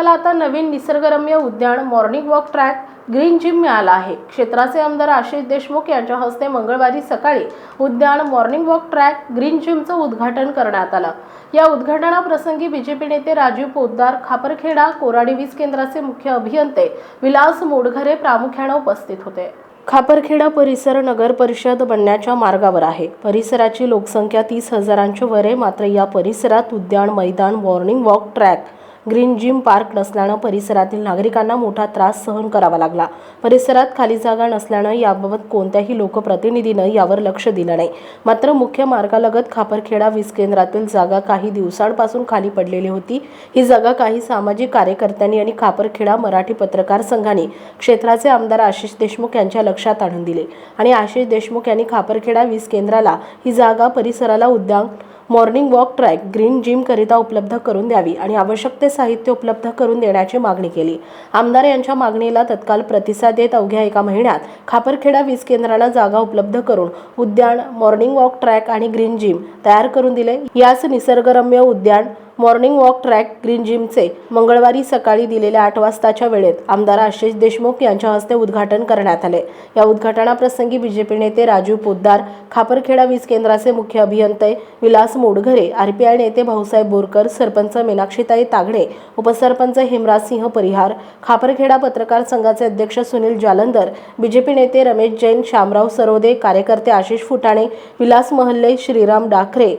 खापरखेडा आता नवीन निसर्गरम्य उद्यान morning walk track green gym मिळाला आहे. क्षेत्राचे आमदार आशिष देशमुख यांच्या हस्ते मंगळवारी सकाळी उद्यान मॉर्निंग वॉक ट्रॅक ग्रीन जिमचं उद्घाटन करण्यात आलं. या उद्घाटनाप्रसंगी बीजेपी नेते राजीव पोद्दार खापरखेडा कोराडी वीज केंद्राचे मुख्य अभियंते विलास मोडघरे प्रामुख्याने उपस्थित होते. खापरखेडा परिसर नगर परिषद बनण्याच्या मार्गावर आहे. परिसराची लोकसंख्या तीस हजारांच्या वर आहे मात्र या परिसरात उद्यान मैदान morning walk track green gym park नसल्यानं परिसरातील नागरिकांना मोठा त्रास सहन करावा लागला. परिसरात खाली जागा नसल्यानं याबाबत कोणत्याही लोकप्रतिनिधीनं यावर लक्ष दिलं नाही. मात्र मुख्य मार्गालगत खापरखेडा वीज केंद्रातील जागा काही दिवसांपासून खाली पडलेली होती. ही जागा काही सामाजिक कार्यकर्त्यांनी आणि खापरखेडा मराठी पत्रकार संघाने क्षेत्राचे आमदार आशिष देशमुख यांच्या लक्षात आणून दिले. आणि आशिष देशमुख यांनी खापरखेडा वीज केंद्राला ही जागा परिसराला उद्यान मॉर्निंग वॉक ट्रॅक ग्रीन जिमकरिता उपलब्ध करून द्यावी आणि आवश्यक ते साहित्य उपलब्ध करून देण्याची मागणी केली. आमदार यांच्या मागणीला तत्काल प्रतिसाद देत अवघ्या एका महिन्यात खापरखेडा वीज केंद्राला जागा उपलब्ध करून उद्यान मॉर्निंग वॉक ट्रॅक आणि ग्रीन जिम तयार करून दिले. याच निसर्गरम्य उद्यान मॉर्निंग वॉक ट्रॅक ग्रीन जिमचे मंगळवारी सकाळी दिलेल्या आठ वाजताच्या वेळेत आमदार आशिष देशमुख यांच्या हस्ते उद्घाटन करण्यात आले. या उद्घाटनाप्रसंगी बीजेपी नेते राजू पोद्दार खापरखेडा वीज केंद्राचे मुख्य अभियंते विलास मोडघरे आरपीआय नेते भाऊसाहेब बोरकर सरपंच मीनाक्षीताई तागडे उपसरपंच हेमराज सिंह परिहार खापरखेडा पत्रकार संघाचे अध्यक्ष सुनील जालंधर बीजेपी नेते रमेश जैन शामराव सरोदे कार्यकर्ते आशिष फुटाणे विलास महल्ले श्रीराम डाखरे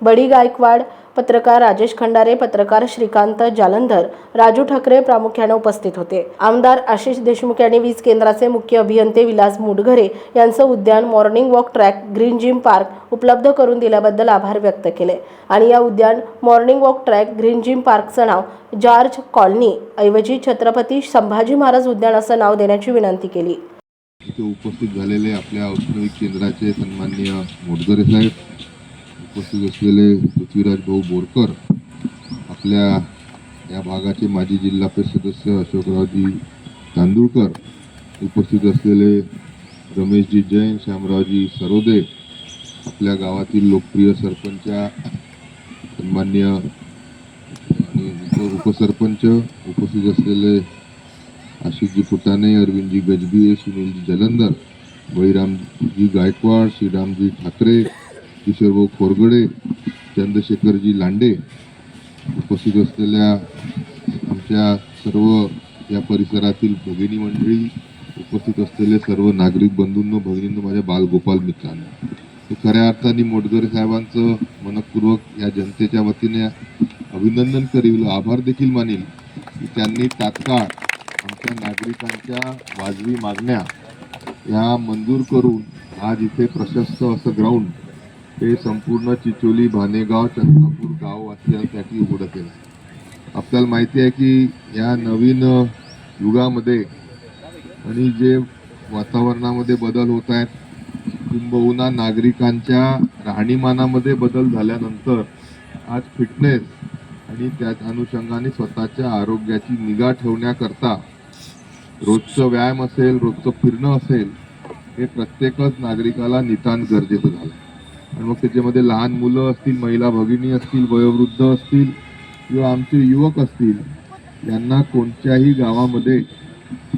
बडी गायकवाड पत्रकार राजेश खंडारे पत्रकार श्रीकांत जालंधर राजू ठाकरे प्रामुख्याने उपस्थित होते. आमदार आशिष देशमुख यांनी वीज केंद्राचे मुख्य अभियंते विलास मुडघरे यांचं उद्यान morning walk track green gym park उपलब्ध करून दिल्याबद्दल आभार व्यक्त केले. आणि या उद्यान morning walk track green gym पार्कचं नाव जॉर्ज कॉलनी ऐवजी छत्रपती संभाजी महाराज उद्यान असं नाव देण्याची विनंती केली. इथे उपस्थित झालेले आपल्या औष्णविक केंद्राचे सन्माननीय मोटगरे साहेब उपस्थित असलेले पृथ्वीराज भाऊ बोरकर आपल्या या भागाचे माजी जिल्हा परिषद सदस्य अशोकरावजी तांदूळकर उपस्थित असलेले रमेशजी जैन श्यामरावजी सरोदे आपल्या गावातील लोकप्रिय सरपंचा सन्मान्य आणि उप उपसरपंच उपस्थित असलेले आशिषजी फुटाणे अरविंदजी गजबी सुनीलजी जलंधर बळीरामजी गायकवाड श्रीरामजी ठाकरे किशोरभाऊ खोरगडे चंद्रशेखरजी लांडे उपस्थित असलेल्या आमच्या सर्व या परिसरातील भगिनी मंडळी उपस्थित असलेले सर्व नागरिक बंधूंनो भगिनींनो माझ्या बालगोपाल मित्रांनो. खऱ्या अर्थाने मोटगरे साहेबांचं मनपूर्वक या जनतेच्या वतीने अभिनंदन करील आभार देखील मानेल की त्यांनी तात्काळ आमच्या नागरिकांच्या वाजवी मागण्या या मंजूर करून आज इथे प्रशस्त असं ग्राउंड हे संपूर्ण चिचोली भानेगाव चंद्रपूर गाववासियांसाठी उघडं केलं. आपल्याला माहिती आहे की या नवीन युगामध्ये आणि जे वातावरणामध्ये बदल होत आहेत किंबहुना नागरिकांच्या राहणीमानामध्ये बदल झाल्यानंतर आज फिटनेस आणि त्या अनुषंगाने स्वतःच्या आरोग्याची निगा ठेवण्याकरता रोजचं व्यायाम असेल रोजचं फिरणं असेल हे प्रत्येकच नागरिकाला नितांत गरजेचं झालं आणि मग त्याच्यामध्ये लहान मुलं असतील महिला भगिनी असतील वयोवृद्ध असतील किंवा आमचे युवक असतील यांना कोणत्याही गावामध्ये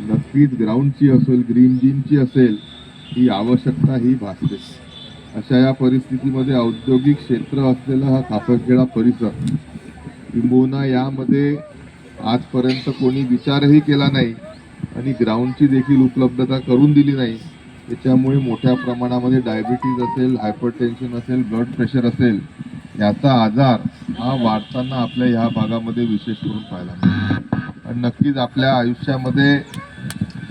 नक्कीच ग्राउंडची असेल ग्रीन जिमची असेल ही आवश्यकता ही भासते. अशा या परिस्थितीमध्ये औद्योगिक क्षेत्र असलेला हा कापडखेडा परिसर किंबहुना यामध्ये आजपर्यंत कोणी विचारही केला नाही आणि ग्राउंडची देखील उपलब्धता करून दिली नाही. त्याच्यामुळे मोठ्या प्रमाणामध्ये डायबिटीज असेल हायपरटेन्शन असेल ब्लड प्रेशर असेल याचा आजार हा वाढताना आपल्या ह्या भागामध्ये विशेष करून पाहायला मिळतो. आणि नक्कीच आपल्या आयुष्यामध्ये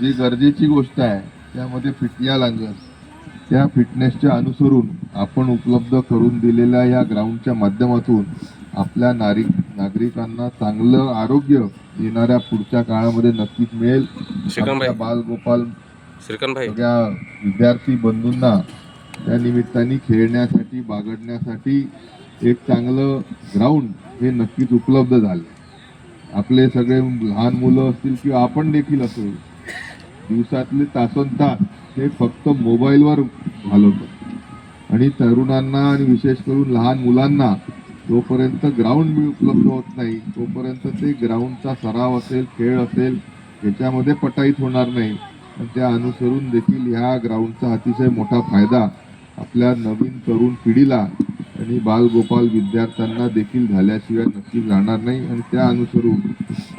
जी गरजेची गोष्ट आहे त्यामध्ये फिट या लागेल त्या फिटनेसच्या अनुसरून आपण उपलब्ध करून दिलेल्या या ग्राउंडच्या माध्यमातून आपल्या नारी नागरिकांना चांगलं आरोग्य येणाऱ्या पुढच्या काळामध्ये नक्कीच मिळेल. बालगोपाल श्रीकांत भाई. सगळ्या विद्यार्थी बंधूंना त्या निमित्ताने खेळण्यासाठी बागडण्यासाठी एक चांगलं ग्राउंड हे नक्कीच उपलब्ध झालं आपले सगळे लहान मुलं असतील किंवा आपण देखील असो दिवसातले तासन तास हे फक्त मोबाईलवर घालवतो. आणि तरुणांना आणि विशेष करून लहान मुलांना जोपर्यंत ग्राउंड उपलब्ध होत नाही तोपर्यंत ते ग्राउंडचा सराव असेल खेळ असेल याच्यामध्ये पटाईत होणार नाही. त्या अनुसरून देखील ह्या ग्राउंडचा अतिशय मोठा फायदा आपल्या नवीन तरुण पिढीला आणि बालगोपाल विद्यार्थ्यांना देखील झाल्याशिवाय नक्कीच राहणार नाही. आणि त्या अनुसरून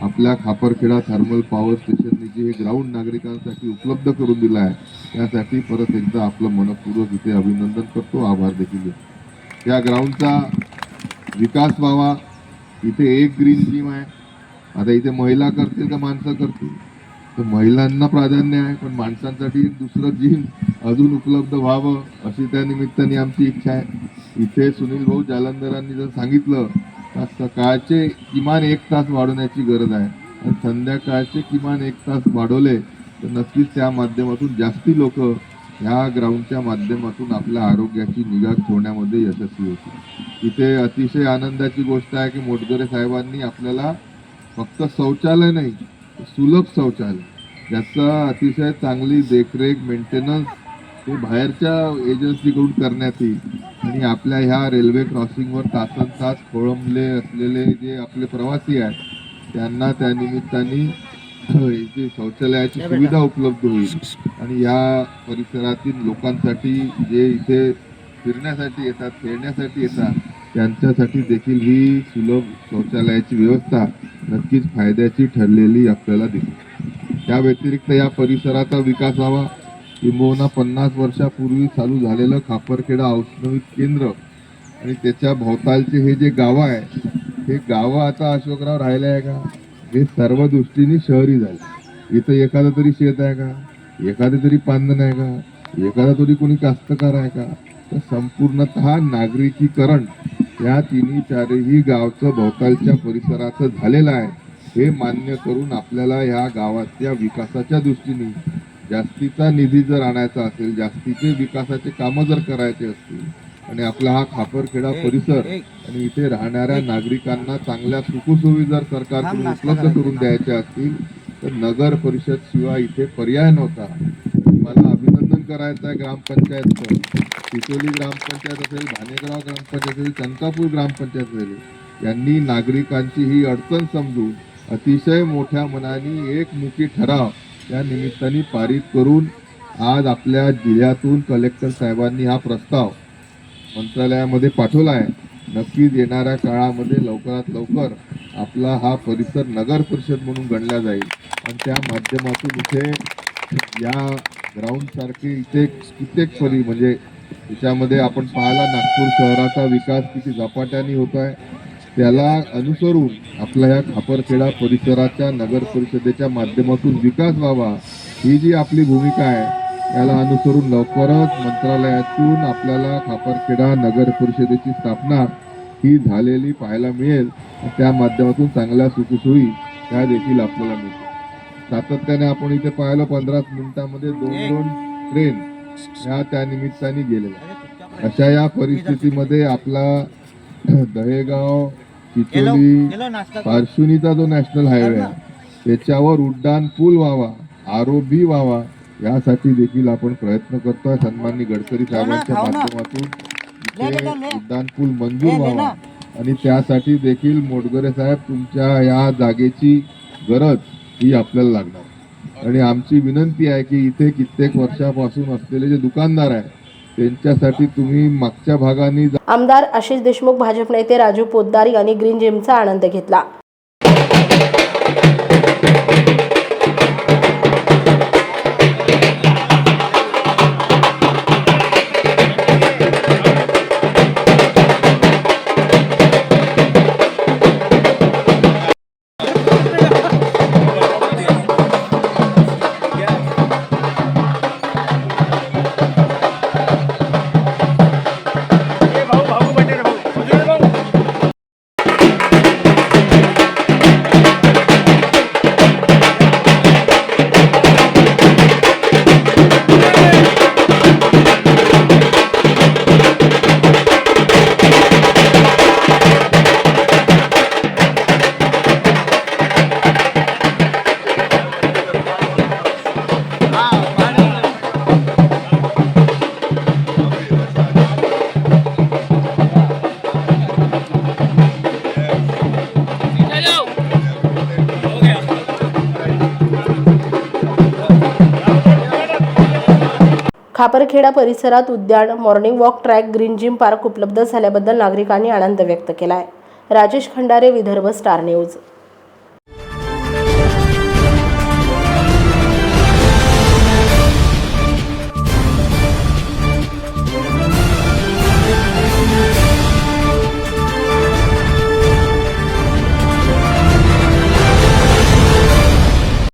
आपल्या खापरखेडा थर्मल पॉवर स्टेशनने जे हे ग्राउंड नागरिकांसाठी उपलब्ध करून दिलं आहे त्यासाठी परत एकदा आपलं मनपूर्वक इथे अभिनंदन करतो. आभार देखील या ग्राउंडचा विकास व्हावा. इथे एक ग्रीन जिम आहे. आता इथे महिला करतील का माणसं करतील? तर महिलांना प्राधान्य आहे पण माणसांसाठी एक दुसरं जिम अजून उपलब्ध व्हावं अशी त्या निमित्ताने आमची इच्छा आहे. इथे सुनील भाऊ जालंधरांनी जर सांगितलं तर सकाळचे किमान एक तास वाढवण्याची गरज आहे. आणि संध्याकाळचे किमान एक तास वाढवले तर नक्कीच त्या माध्यमातून जास्ती लोक ह्या ग्राउंडच्या माध्यमातून आपल्या आरोग्याची निगा ठेवण्यामध्ये यशस्वी होते इथे अतिशय आनंदाची गोष्ट आहे की मोटगरे साहेबांनी आपल्याला फक्त शौचालय नाही सुलभ शौचालय. ज्याचा अतिशय चांगली देखरेख मेंटेनन्स हे बाहेरच्या एजन्सीकडून करण्यात येईल. आणि आपल्या ह्या रेल्वे क्रॉसिंगवर तासन तास खोळंबले असलेले जे आपले प्रवासी आहेत त्यांना त्या निमित्ताने इथे शौचालयाची सुविधा उपलब्ध होईल. आणि या परिसरातील लोकांसाठी जे इथे फिरण्यासाठी येतात खेळण्यासाठी येतात त्यांच्यासाठी देखील ही सुलभ शौचालयाची व्यवस्था नक्कीच फायद्याची ठरलेली आपल्याला दिसते. त्या व्यतिरिक्त या परिसराचा विकास व्हावा. किंबहुना पन्नास वर्षापूर्वी चालू झालेलं खापरखेडा औष्णविक केंद्र आणि त्याच्या भोवतालचे हे जे गावं आहे हे गावं आता अशोकराव राहिले आहे का? हे सर्व दृष्टीने शहरी झाले. इथं एखादं तरी शेत आहे का? एखादं तरी पांदण आहे का? एखादा तरी कोणी कास्तकार आहे का? तर संपूर्णतः नागरिकीकरण या तिन्ही चारही गावचं भोवतालच्या परिसराचं झालेलं आहे. हे मान्य करून आपल्याला ह्या गावाच्या विकासाच्या दृष्टीने जास्तीचा निधी जर आणायचा असेल जास्तीचे विकासाचे कामं जर करायचे असतील आणि आपला हा खापरखेडा परिसर आणि इथे राहणाऱ्या नागरिकांना चांगल्या सुखसोयी जर सरकारकडून उपलब्ध करून द्यायच्या असतील तर नगर परिषद शिवाय इथे पर्याय नव्हता. मला अभिनंदन करायचं आहे ग्रामपंचायतचं. चिचोली ग्रामपंचायत असेल भानेगाव ग्रामपंचायत असेल चंकापूर ग्रामपंचायत असेल यांनी नागरिकांची ही अडचण समजून अतिशय मोठ्या मनाने एकमुखी ठराव या निमित्ताने पारित करून आज आपल्या जिल्ह्यातून कलेक्टर साहेबांनी हा प्रस्ताव मंत्रालयामध्ये पाठवला आहे नक्कीच येणाऱ्या काळामध्ये लवकरात लवकर आपला हा परिसर नगर परिषद म्हणून गणला जाईल. आणि त्या माध्यमातून इथे या ग्राउंडसारखे इथे कित्येक परी म्हणजे त्याच्यामध्ये आपण पाहिला नागपूर शहराचा विकास किती झपाट्याने होत आहे. त्याला अनुसरून आपल्या ह्या खापरखेडा परिसराच्या नगर परिषदेच्या माध्यमातून विकास व्हावा ही जी आपली भूमिका आहे त्याला अनुसरून लवकरच मंत्रालयातून आपल्याला खापरखेडा नगर परिषदेची स्थापना ही झालेली पाहायला मिळेल. त्या माध्यमातून चांगल्या सुखसोयी त्या देखील आपल्याला मिळतील. सातत्याने आपण इथे पाहिलं पंधरा मिनिटामध्ये दोन दोन ट्रेन ह्या त्या निमित्ताने गेलेल्या अशा या परिस्थितीमध्ये आपला दहेगाव चिचोली पार्श्वनीचा जो नॅशनल हायवे आहे त्याच्यावर उड्डाण पूल व्हावा आरोबी व्हावा यासाठी देखील आपण प्रयत्न करतोय. सन्माननी गडकरी साहेबांच्या माध्यमातून उड्डाण पूल मंजूर व्हावा. आणि त्यासाठी देखील मोडगरे साहेब तुमच्या या जागेची गरज ही आपल्याला लागणार आणि आमची विनंती आहे की इथे कित्येक वर्षापासून असलेले जे दुकानदार आहे त्यांच्यासाठी तुम्ही मागच्या भागाने आमदार आशिष देशमुख भाजप नेते राजू पोद्दार यांनी ग्रीन जिमचा आनंद घेतला. खापरखेडा परिसरात उद्यान morning walk track green gym park उपलब्ध झाल्याबद्दल नागरिकांनी आनंद व्यक्त केला आहे राजेश खंडारे विदर्भ स्टार न्यूज.